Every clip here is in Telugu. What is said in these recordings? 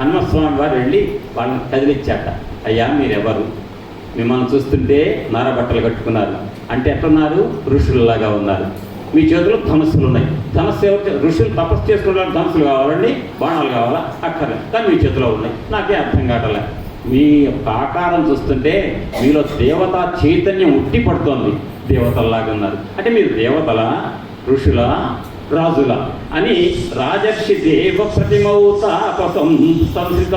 హనుమస్వామి వారు వెళ్ళి వాళ్ళని కదిలిచ్చాట అయ్యా మీరెవరు? మిమ్మల్ని చూస్తుంటే నర బట్టలు కట్టుకున్నారు. అంటే ఎట్లున్నారు? ఋషులలాగా ఉన్నారు. మీ చేతులు ధనస్సులు ఉన్నాయి. ధనస్సు ఎవరు ఋషులు తపస్సు చేసుకున్న ధనస్సులు కావాలండి బాణాలు కావాలా? అక్కర్లేదు. కానీ మీ చేతిలో ఉన్నాయి. నాకే అర్థం కావట్లే. మీ యొక్క ఆకారం చూస్తుంటే మీలో దేవతా చైతన్యం ఉట్టి పడుతోంది. దేవతల్లాగా ఉన్నారు. అంటే మీరు దేవతల ఋషుల? రాజుల అని రాజర్షి దేవ ప్రతిమౌ తాపసం సంసిత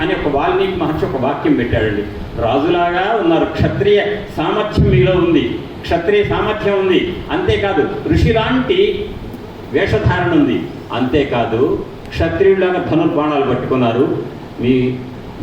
అని ఒక వాల్మీకి మహర్షి ఒక వాక్యం పెట్టాడండి. రాజులాగా ఉన్నారు. క్షత్రియ సామర్థ్యం మీలో ఉంది. క్షత్రియ సామర్థ్యం ఉంది. అంతేకాదు ఋషి లాంటి వేషధారణ ఉంది. అంతేకాదు క్షత్రియులాగా ధనుర్బాణాలు పట్టుకున్నారు. మీ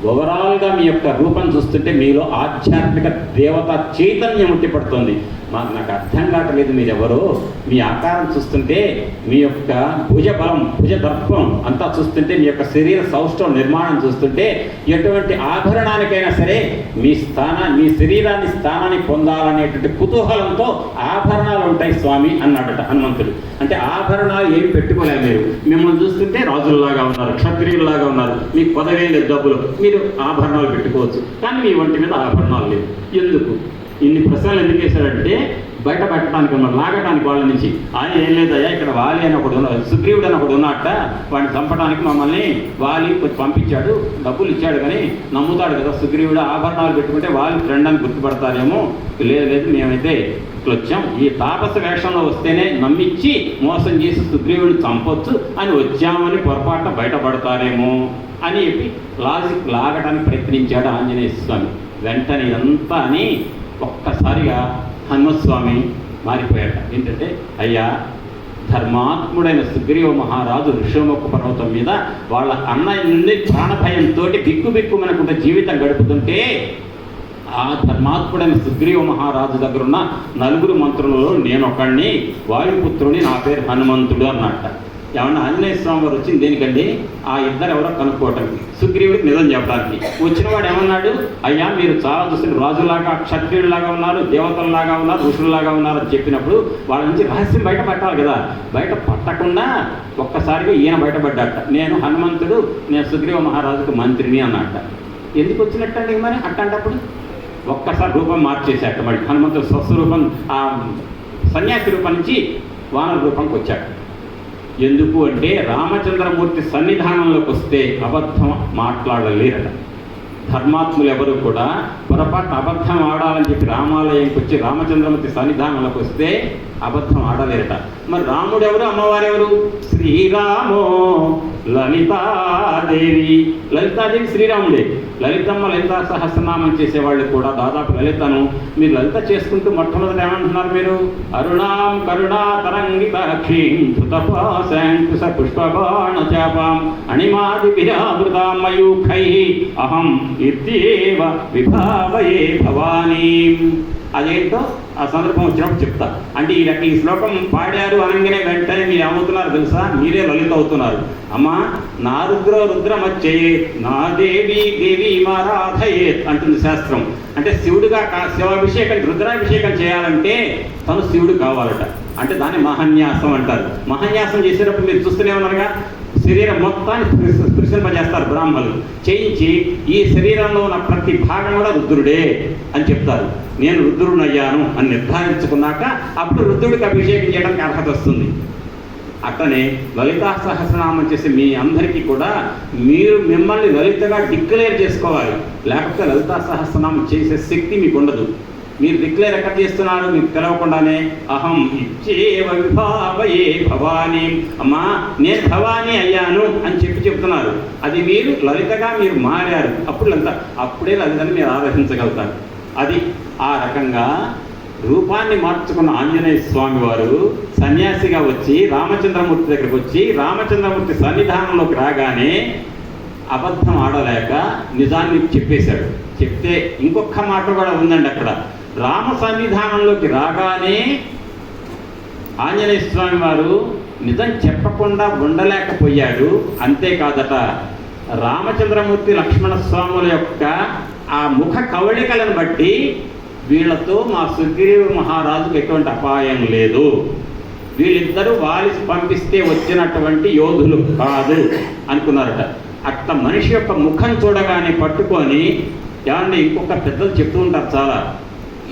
ఓవరాల్గా మీ యొక్క రూపం చూస్తుంటే మీలో ఆధ్యాత్మిక దేవత చైతన్యం ఉట్టిపడుతుంది. మాకు నాకు అర్థం కావట్లేదు మీరెవరో. మీ ఆకారం చూస్తుంటే మీ యొక్క భుజ బలం భుజ దర్పం అంతా చూస్తుంటే మీ యొక్క శరీర సౌష్టం నిర్మాణం చూస్తుంటే ఎటువంటి ఆభరణానికైనా సరే మీ స్థానాన్ని మీ శరీరాన్ని స్థానాన్ని పొందాలనేటువంటి కుతూహలంతో ఆభరణాలు ఉంటాయి స్వామి అన్నాడట హనుమంతుడు. అంటే ఆభరణాలు ఏమి పెట్టుకోలేదు మీరు. మిమ్మల్ని చూస్తుంటే రాజుల్లాగా ఉన్నారు క్షత్రియుల్లాగా ఉన్నారు. మీకు పదవేలు డబ్బులు. మీరు ఆభరణాలు పెట్టుకోవచ్చు. కానీ మీ ఒంటి మీద ఆభరణాలు లేవు. ఎందుకు? ఇన్ని ప్రశ్నలు ఎందుకు వేశాడంటే బయట పెట్టడానికి మనం లాగటానికి వాళ్ళ నుంచి ఆయన ఏం లేదయ్యా ఇక్కడ వాలి అని ఒకడు ఉన్నాడు సుగ్రీవుడు అని ఒకడు ఉన్నట్ట వాడిని చంపడానికి మమ్మల్ని వాలి కొంచెం పంపించాడు డబ్బులు ఇచ్చాడు కానీ నమ్ముతాడు కదా. సుగ్రీవుడు ఆభరణాలు పెట్టుకుంటే వాళ్ళు ఫ్రెండ్ అని గుర్తుపడతారేమో. లేదు లేదు మేమైతే ఇట్లా వచ్చాం ఈ తాపస వేషంలో వస్తేనే నమ్మించి మోసం చేసి సుగ్రీవుడిని చంపొచ్చు అని వచ్చామని పొరపాటున బయటపడతారేమో అని చెప్పి లాజిక్ లాగడానికి ప్రయత్నించాడు ఆంజనేయ స్వామి. వెంటనే ఇదంతా అని ఒక్కసారిగా హనుమస్వామి మారిపోయాట. ఏంటంటే అయ్యా ధర్మాత్ముడైన సుగ్రీవ మహారాజు ఋషభముఖ పర్వతం మీద వాళ్ళ అన్నయ్య నుండి ప్రాణభయంతో బిక్కు బిక్కుమనుకుంటే జీవితం గడుపుతుంటే ఆ ధర్మాత్ముడైన సుగ్రీవ మహారాజు దగ్గర ఉన్న నలుగురు మంత్రులలో నేను ఒకడిని వాయుపుత్రుని నా పేరు హనుమంతుడు అన్నట్ట ఏమన్నా ఆంజనేయ స్వామి వారు వచ్చింది దేనికండి? ఆ ఇద్దరు ఎవరో కనుక్కోవటానికి. సుగ్రీవుడికి నిజం చెప్పడానికి. వచ్చినవాడు ఏమన్నాడు? అయ్యా మీరు చాలా చూసిన రాజులాగా క్షత్రియుడిలాగా ఉన్నారు దేవతల్లాగా ఉన్నారు ఋషులలాగా ఉన్నారు అని చెప్పినప్పుడు వాళ్ళ నుంచి రహస్యం బయట పట్టాలి కదా. బయట పట్టకుండా ఒక్కసారిగా ఈయన బయటపడ్డాట నేను హనుమంతుడు నేను సుగ్రీవ మహారాజుకు మంత్రిని అన్నట్ట ఎందుకు వచ్చినట్టండి మరి అట్టంటప్పుడు? ఒక్కసారి రూపం మార్చేశాట మళ్ళీ. హనుమంతుడు స్వస్వరూపం ఆ సన్యాసి రూపం నుంచి వానర రూపంకి వచ్చాడు. ఎందుకు అంటే రామచంద్రమూర్తి సన్నిధానంలోకి వస్తే అబద్ధం మాట్లాడలేరట. ధర్మాత్ములు ఎవరు కూడా పొరపాటు అబద్ధం ఆడాలని చెప్పి రామాలయంకి వచ్చి రామచంద్రమూర్తి సన్నిధానంలోకి వస్తే అబద్ధం ఆడలేరట. మరి రాముడు ఎవరు? అమ్మవారు ఎవరు శ్రీరామో. లలితాదేవి. లలితాదేవి శ్రీరాముడే లలితమ్మ లలితా సహస్రనామం చేసేవాళ్ళు కూడా దాదాపు లలితను. మీరు లలిత చేసుకుంటూ మొట్టమొదటి ఏమంటున్నారు మీరు? అరుణాం కరుణా తరంగితాక్షీం ధృతపాశాంకుశ పుష్పబాణ చాపాం అణిమాది విరామృతాం మయూఖై అహం ఇత్యేవ విభావయే భవానీ. అదేంటో ఆ సందర్భం వచ్చినప్పుడు చెప్తా. అంటే ఈ ఈ శ్లోకం పాడారు అనగానే వెంటనే మీరు ఏమవుతున్నారు తెలుసా? మీరే లలిత అవుతున్నారు అమ్మా నా రుద్ర రుద్రమచ్చయే నా దేవి దేవి మారాధయే అంటుంది శాస్త్రం. అంటే శివుడుగా కా శివాభిషేకం రుద్రాభిషేకం చేయాలంటే తను శివుడు కావాలట. అంటే దాన్ని మహాన్యాసం అంటారు. మహాన్యాసం చేసేటప్పుడు మీరు చూస్తూనే ఉన్నారుగా శరీరం మొత్తాన్ని స్పృశింపజేస్తారు బ్రాహ్మణులు చేయించి ఈ శరీరంలో ఉన్న ప్రతి భాగం కూడా రుద్రుడే అని చెప్తారు. నేను రుద్రుడునయ్యాను అని నిర్ధారించుకున్నాక అప్పుడు రుద్రుడికి అభిషేకం చేయడానికి అర్హత వస్తుంది. అట్లనే లలితా సహస్రనామం చేసి మీ అందరికీ కూడా మీరు మిమ్మల్ని లలితగా డిక్లేర్ చేసుకోవాలి. లేకపోతే లలితా సహస్రనామం చేసే శక్తి మీకు ఉండదు. మీరు డిక్లేర్ ఎక్కడ చేస్తున్నారు? మీకు తెలవకుండానే అహం ఇచ్చేవ విభావయే భవానీ. అమ్మా నేను భవానీ అయ్యాను అని చెప్పి చెప్తున్నారు. అది మీరు లలితగా మీరు మారారు. అప్పుడు లలిత అప్పుడే లలితని మీరు ఆరాధించగలుగుతారు. అది ఆ రకంగా రూపాన్ని మార్చుకున్న ఆంజనేయ స్వామి వారు సన్యాసిగా వచ్చి రామచంద్రమూర్తి దగ్గరకు వచ్చి రామచంద్రమూర్తి సన్నిధానంలోకి రాగానే అబద్ధం ఆడలేక నిజాన్ని చెప్పేశాడు. చెప్తే ఇంకొక మాట కూడా ఉందండి అక్కడ. రామ సన్నిధానంలోకి రాగానే ఆంజనేయ స్వామి వారు నిజం చెప్పకుండా ఉండలేకపోయాడు. అంతేకాదట రామచంద్రమూర్తి లక్ష్మణ స్వాముల యొక్క ఆ ముఖ కవళికలను బట్టి వీళ్ళతో మా సుగ్రీవ మహారాజుకు ఎటువంటి అపాయం లేదు. వీళ్ళిద్దరూ వాలి పంపిస్తే వచ్చినటువంటి యోధులు కాదు అనుకున్నారట. అట్ట మనిషి యొక్క ముఖం చూడగానే పట్టుకొని ఏమండి ఇంకొక పెద్దలు చెప్తూ ఉంటారు చాలా.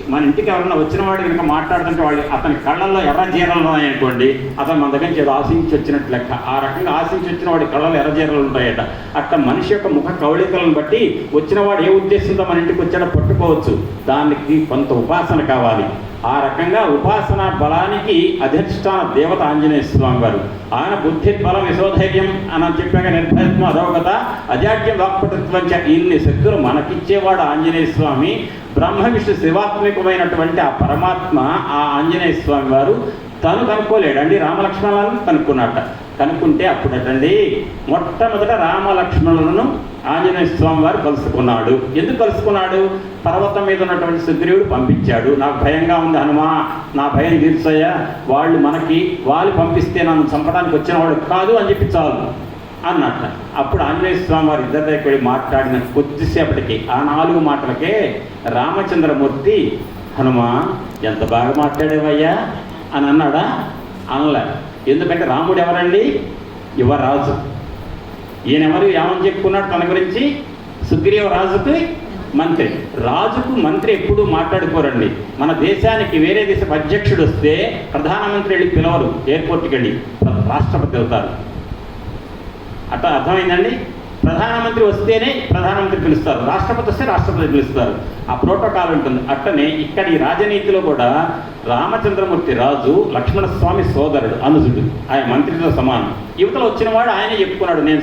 మన ఇంటికి ఎవరన్నా వచ్చిన వాడు కనుక మాట్లాడుతుంటే వాళ్ళు అతని కళ్ళల్లో ఎర్ర జీరలు ఉన్నాయనుకోండి అతను మన దగ్గర నుంచి ఏదో ఆశించి వచ్చినట్టు లెక్క. ఆ రకంగా ఆశించి వచ్చిన వాడి కళ్ళలో ఎర్ర జీరలు ఉంటాయట. అక్కడ మనిషి యొక్క ముఖ కవళికలను బట్టి వచ్చిన వాడు ఏ ఉద్దేశంతో మన ఇంటికి వచ్చాడో పట్టుకోవచ్చు. దానికి కొంత ఉపాసన కావాలి. ఆ రకంగా ఉపాసన బలానికి అధిష్టాన దేవత ఆంజనేయ స్వామి వారు ఆయన బుద్ధి బలం యశోధైర్యం అని చెప్పాక నిర్భయత్వం అదోగత అజాడ్యం వాక్పటత్వం ఇన్ని శక్తులు మనకిచ్చేవాడు ఆంజనేయ స్వామి. బ్రహ్మ విష్ణు శివాత్మికమైనటువంటి ఆ పరమాత్మ ఆ ఆంజనేయ స్వామి వారు తను కనుక్కోలేడండి. రామలక్ష్మణులను కనుక్కున్నట్ట. కనుక్కుంటే అప్పుడటండి మొట్టమొదట రామలక్ష్మణులను ఆంజనేయ స్వామి వారు కలుసుకున్నాడు. ఎందుకు కలుసుకున్నాడు? పర్వతం మీద ఉన్నటువంటి సుగ్రీవుడు పంపించాడు. నాకు భయంగా ఉంది హనుమా నా భయం తీర్చయ్యా. వాళ్ళు మనకి వాళ్ళు పంపిస్తే నన్ను చంపడానికి వచ్చిన వాడు కాదు అని చెప్పి చాలు అన్నట్ట. అప్పుడు ఆంజనేయ స్వామి వారి ఇద్దరి దగ్గరికి మాట్లాడిన కొద్దిసేపటికి ఆ నాలుగు మాటలకే రామచంద్రమూర్తి హనుమా ఎంత బాగా మాట్లాడేవయ్యా. అని అన్నాడా? అనలే. ఎందుకంటే రాముడు ఎవరండి? యువరాజు. ఈయన ఎవరు ఏమని చెప్పుకున్నాడు తన గురించి? సుగ్రీవ రాజుకి మంత్రి. రాజుకు మంత్రి ఎప్పుడూ మాట్లాడుకోరండి. మన దేశానికి వేరే దేశ అధ్యక్షుడు వస్తే ప్రధానమంత్రి వెళ్ళి పిలవరు. ఎయిర్పోర్ట్కి వెళ్ళి. రాష్ట్రపతి అవుతారు. అట్లా అర్థమైందండి? ప్రధానమంత్రి వస్తేనే ప్రధానమంత్రి పిలుస్తారు. రాష్ట్రపతి వస్తే రాష్ట్రపతి పిలుస్తారు. ఆ ప్రోటోకాల్ ఉంటుంది. అట్టనే ఇక్కడ ఈ రాజనీతిలో కూడా రామచంద్రమూర్తి రాజు లక్ష్మణస్వామి సోదరుడు అనుజుడు. ఆయన మంత్రితో సమానం. యువతలో వచ్చిన వాడు ఆయనే చెప్పుకున్నాడు. నేను